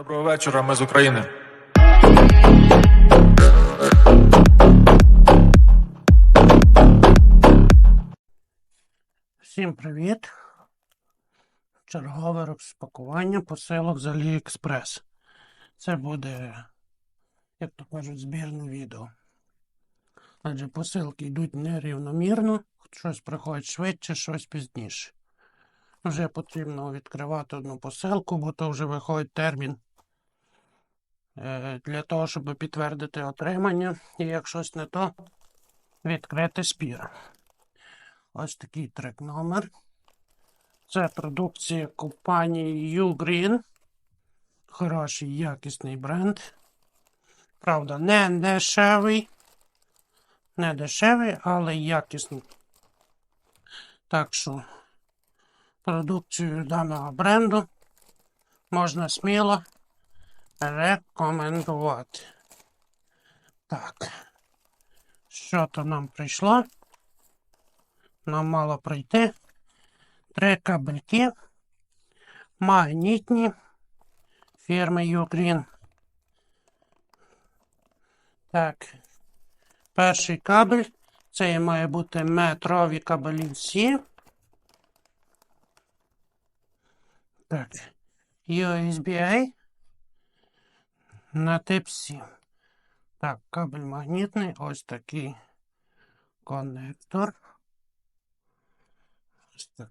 Доброго вечора, ми з України. Всім привіт! Чергове розпакування посилок з AliExpress. Це буде, як то кажуть, збірне відео. Адже посилки йдуть нерівномірно, щось приходить швидше, щось пізніше. Вже потрібно відкривати одну посилку, бо то вже виходить термін для того, щоб підтвердити отримання. І як щось не то, відкрити спір. Ось такий трек номер. Це продукція компанії Ugreen. Хороший якісний бренд. Правда, не дешевий. Не дешевий, але якісний. Так що продукцію даного бренду можна сміло рекомендувати. Так. Що то нам прийшло? нам мало пройти. Три кабельки магнітні фірми Ugreen. Так. Перший кабель. Це має бути метрові кабелівці. Так. USB-A на Type-C. Так, кабель магнітний. Ось такий коннектор. Ось так.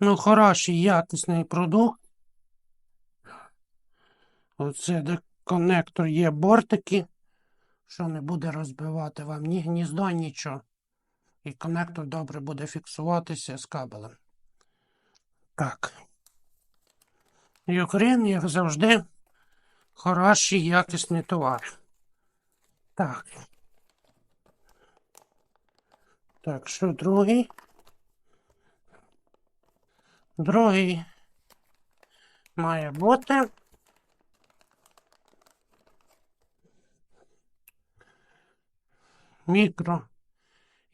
Ну, хороший якісний продукт. Оце де коннектор є бортики, що не буде розбивати вам ні гніздо, нічого. І коннектор добре буде фіксуватися з кабелем. Так. Юкрін, як завжди, хороший якісний товар. Так. Так, що другий? Другий має бути. Мікро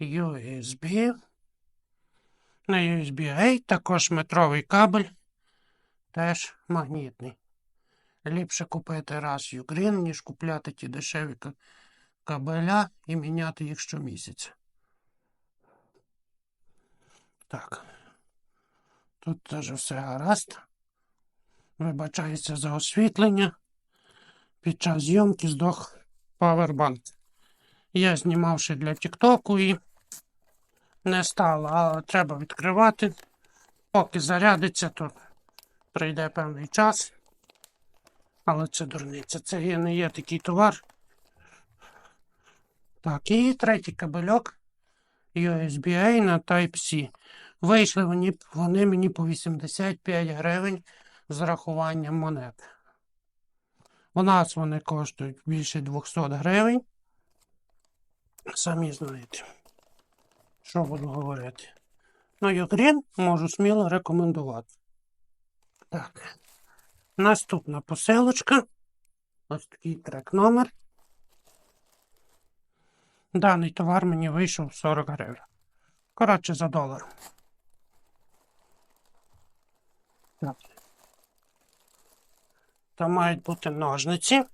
USB. На USB-A також метровий кабель. Теж магнітний. Ліпше купити раз Ugreen, ніж купляти ті дешеві кабеля і міняти їх щомісяця. Так. Тут теж все гаразд. Вибачається за освітлення. Під час зйомки здох павербанк. Я знімав для Тіктоку і не стало, але треба відкривати. Поки зарядиться, то прийде певний час. Але це дурниця. Це не є такий товар. Так, і третій кабельок. USB-A на Type-C. Вийшли вони, вони мені по 85 гривень з рахуванням монет. У нас вони коштують більше 200 гривень. Самі знаєте, що буду говорити. Ну, Юкрін можу сміло рекомендувати. Так. Наступна посилочка. Ось такий трек номер. Даний товар мені вийшов 40 гривень. Коротше, за долар. Так. Там мають бути ножниці.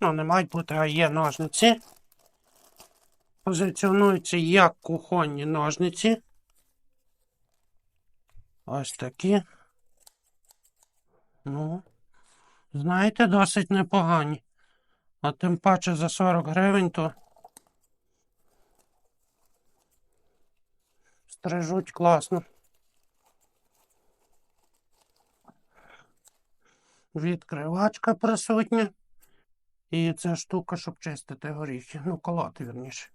Ну, не мають бути, а є ножниці. Позиціонуються як кухонні ножниці. Ось такі. Ну, знаєте, досить непогані. А тим паче за 40 гривень то стрижуть класно. Відкривачка присутня. І ця штука, щоб чистити горіхи. Ну, колоти, вірніше.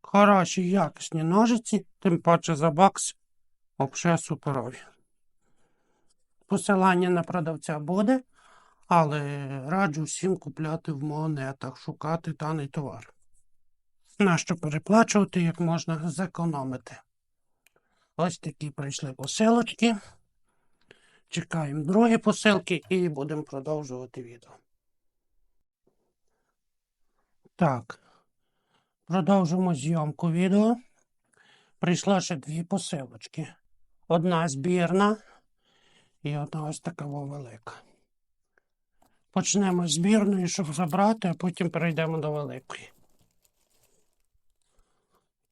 Хороші, якісні ножиці, тим паче за бакс. Вообще суперові. Посилання на продавця буде, але раджу всім купляти в монетах, шукати даний товар. Нащо переплачувати, як можна зекономити. Ось такі прийшли посилочки. Чекаємо другі посилки і будемо продовжувати відео. Так. Продовжимо зйомку відео. Прийшло ще дві посилочки. Одна збірна і одна ось така велика. Почнемо з збірної, щоб забрати, а потім перейдемо до великої.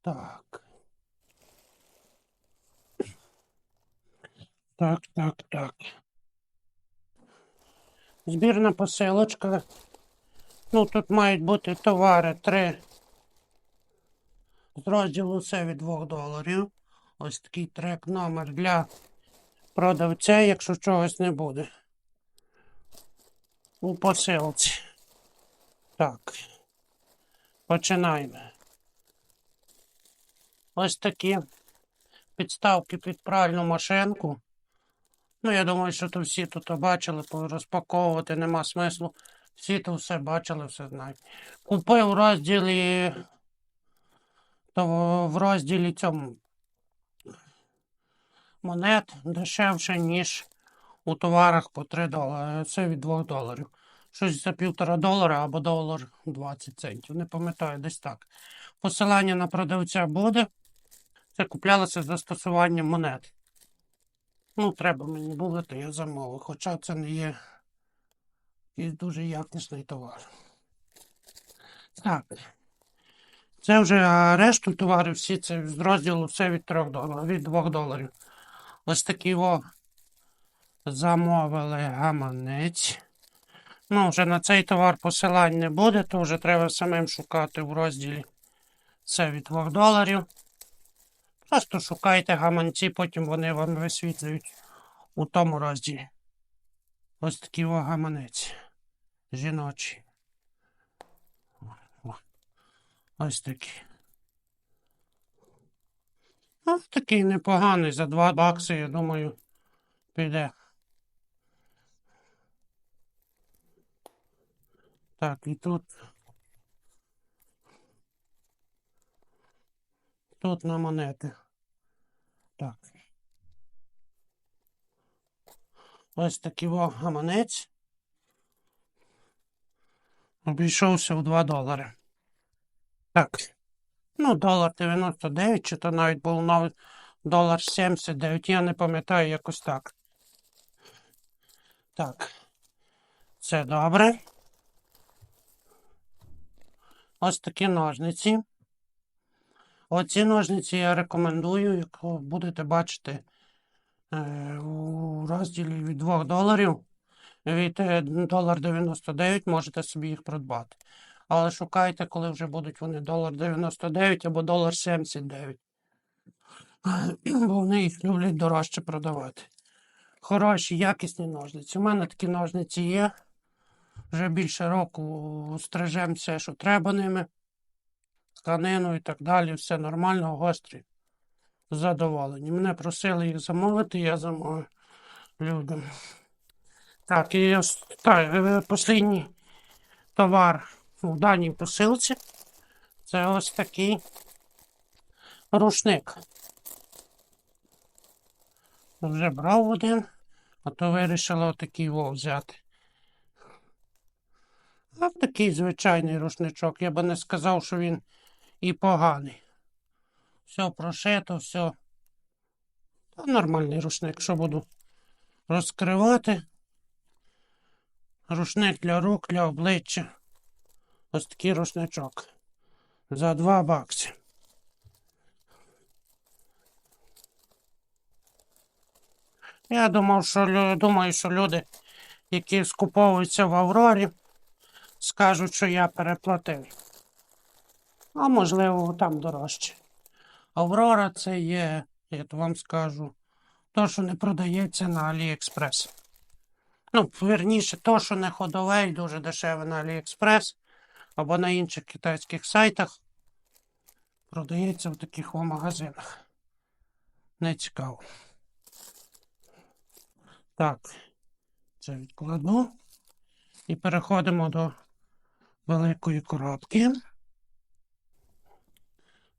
Так. Так, так, так. Збірна посилочка. Ну, тут мають бути товари три. З розділу це від 2 доларів. Ось такий трек номер для продавця, якщо чогось не буде. У посилці. Так. Починаємо. Ось такі підставки під пральну машинку. Ну, я думаю, що то всі тут бачили, розпаковувати нема смислу. Всі то все бачили, все знають. Купив в розділі. То в- розділі цьому монет дешевше, ніж у товарах по 3 долари. Це від 2 доларів. Щось за півтора долара або долар 20 центів. Не пам'ятаю, десь так. Посилання на продавця буде. Це куплялося з застосуванням монет. Ну, треба мені було, то я замовив. Хоча це не є якийсь дуже якісний товар. Так. Це вже решту товарів, всі це з розділу все від 3 доларів, від 2 доларів. Ось такий о замовили гаманець. Ну, вже на цей товар посилань не буде, то вже треба самим шукати в розділі. Це від 2 доларів. Просто шукайте гаманці, потім вони вам висвітлюють у тому розділі. Ось такий о гаманець. Жіночий. Ось такий. Ось такий непоганий. За 2 бакси, я думаю, піде. Так, і тут. Тут на монети. Так. Ось такий гаманець. Обійшовся в 2 долари. Так. Ну, долар 99, чи то навіть був навіть долар 79, я не пам'ятаю якось так. Так. Це добре. Ось такі ножниці. Оці ножниці я рекомендую, як будете бачити е, у розділі від 2 доларів. Від е, долар 99 можете собі їх придбати. Але шукайте, коли вже будуть вони долар 99 або долар 79. Бо вони їх люблять дорожче продавати. Хороші, якісні ножниці. У мене такі ножниці є. Вже більше року стрижем все, що треба ними. Тканину і так далі. Все нормально, гострі. Задоволені. Мене просили їх замовити, я замовив людям. Так, і ось е, останній товар у даній посилці. Це ось такий рушник. Вже брав один, а то вирішила отакий во взяти. А такий звичайний рушничок. Я би не сказав, що він і поганий. Все прошито, все. Та нормальний рушник, що буду розкривати. Рушник для рук, для обличчя. Ось такий рушничок. За 2 бакси. Я думав, що думаю, що люди, які скуповуються в Аврорі, скажуть, що я переплатив. А можливо, там дорожче. Аврора це є, я то вам скажу, то, що не продається на Аліекспрес. Ну, верніше, то, що не ходове і дуже дешеве на Аліекспрес або на інших китайських сайтах, продається в таких магазинах. Не цікаво. Так, це відкладу. І переходимо до великої коробки.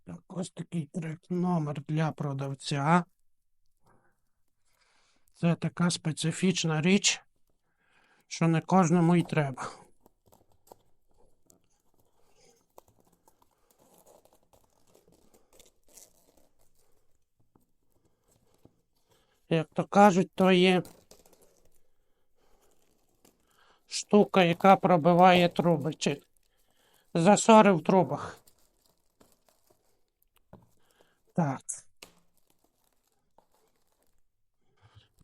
Так, ось такий трек номер для продавця. Це така специфічна річ, що не кожному й треба. Як то кажуть, то є штука, яка пробиває труби. Чи засори в трубах. Так.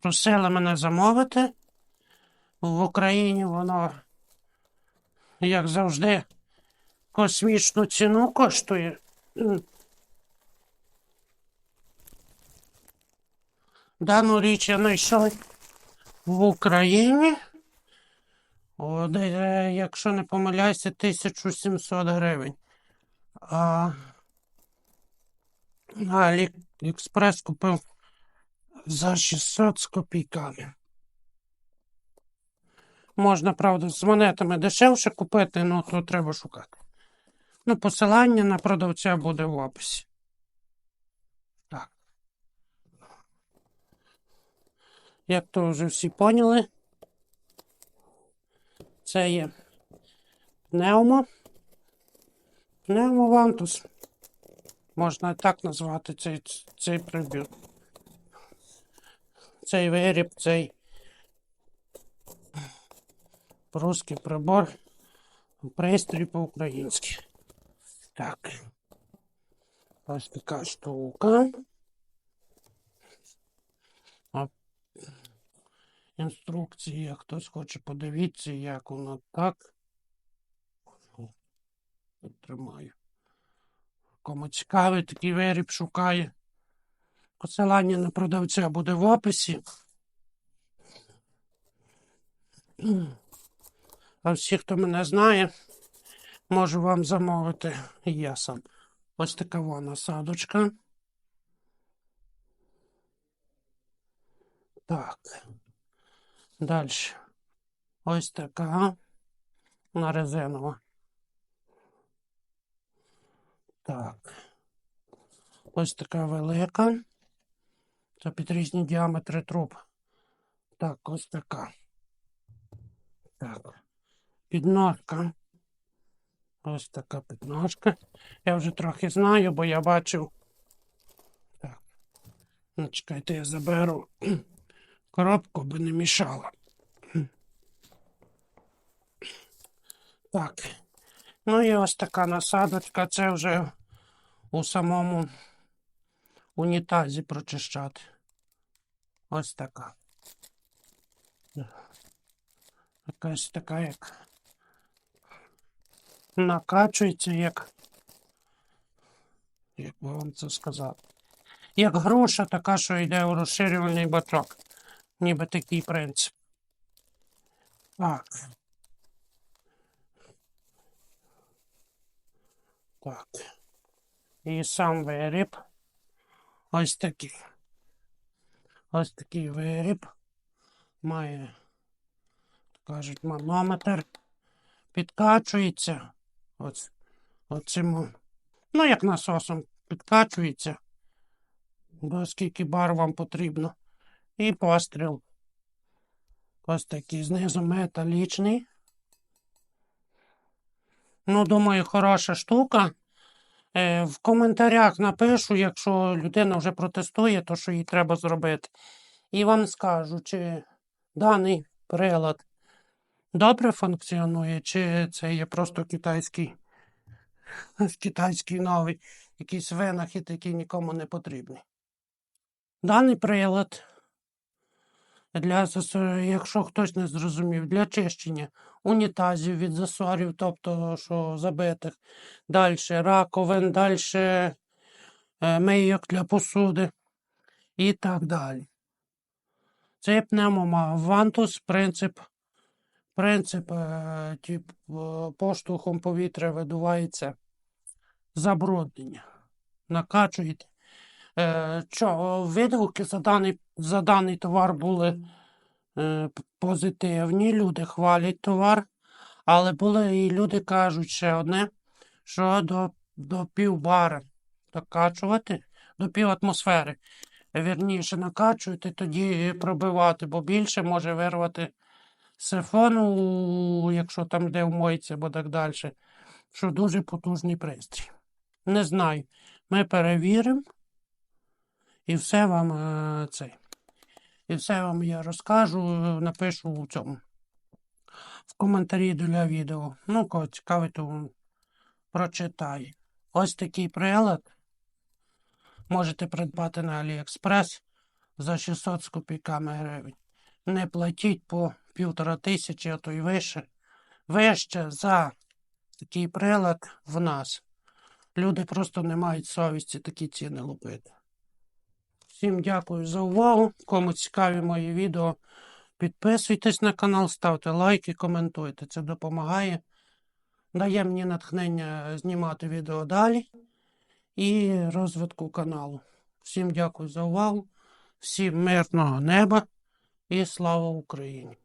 Просили мене замовити. В Україні воно, як завжди, космічну ціну коштує. Дану річ я знайшов в Україні. О, е, якщо не помиляюся, 1700 гривень. А на купив за 600 з копійками. Можна, правда, з монетами дешевше купити, ну то треба шукати. Ну, посилання на продавця буде в описі. Як то вже всі поняли, це є пневмо. Пневмовантус. Можна так назвати цей, цей прибір. Цей виріб, цей русський прибор. Пристрій по-українськи. Так. Ось така штука. А інструкції, хтось хоче подивитися, як воно так. Тримаю. Кому цікавий, такий виріб шукає. Посилання на продавця буде в описі. А всі, хто мене знає, можу вам замовити я сам. Ось така вона насадочка. Так. Далі. Ось така. На резинова. Так. Ось така велика. Це під різні діаметри труб. Так, ось така. Так. Підножка. Ось така підножка. Я вже трохи знаю, бо я бачив. Так. Ну, чекайте, я заберу коробку, аби не мішала. Так. Ну і ось така насадочка. Це вже у самому унітазі прочищати. Ось така. Якась така, як накачується, як. Як би вам це сказати? Як груша така, що йде у розширювальний бачок. Ніби такий принцип. Так. Так. І сам виріб. Ось такий. Ось такий виріб. Має, кажуть, манометр. Підкачується. Оцим. Ну, як насосом підкачується. Бо скільки бар вам потрібно. І постріл. Ось такий знизу металічний. Ну, думаю, хороша штука. Е, в коментарях напишу, якщо людина вже протестує, то що їй треба зробити. І вам скажу, чи даний прилад добре функціонує, чи це є просто китайський, китайський новий, якийсь винахід, який нікому не потрібний. Даний прилад, для, якщо хтось не зрозумів, для чищення унітазів від засорів, тобто що забитих, далі раковин, далі мийок для посуди і так далі. Це є пневмовантус, принцип, принцип е, тип, е, поштовхом повітря видувається забруднення. Накачуєте. Е, що, відгуки за даний, за даний товар були е, позитивні, люди хвалять товар, але були і люди кажуть ще одне, що до, до півбара докачувати, до пів атмосфери. Вірніше накачуєте, тоді пробивати, бо більше може вирвати сифону, якщо там де вмоється, або так далі. Що дуже потужний пристрій. Не знаю. Ми перевіримо і все вам е, цей. І все вам я розкажу, е, напишу у цьому. В коментарі для відео. Ну, кого цікавить, то прочитає. Ось такий прилад можете придбати на AliExpress за 600 з копійками гривень. Не платіть по півтора тисячі, а то й вище. Вище за такий прилад в нас. Люди просто не мають совісті такі ціни лупити. Всім дякую за увагу. Кому цікаві мої відео, підписуйтесь на канал, ставте лайки, коментуйте. Це допомагає. Дає мені натхнення знімати відео далі і розвитку каналу. Всім дякую за увагу. Всім мирного неба і слава Україні!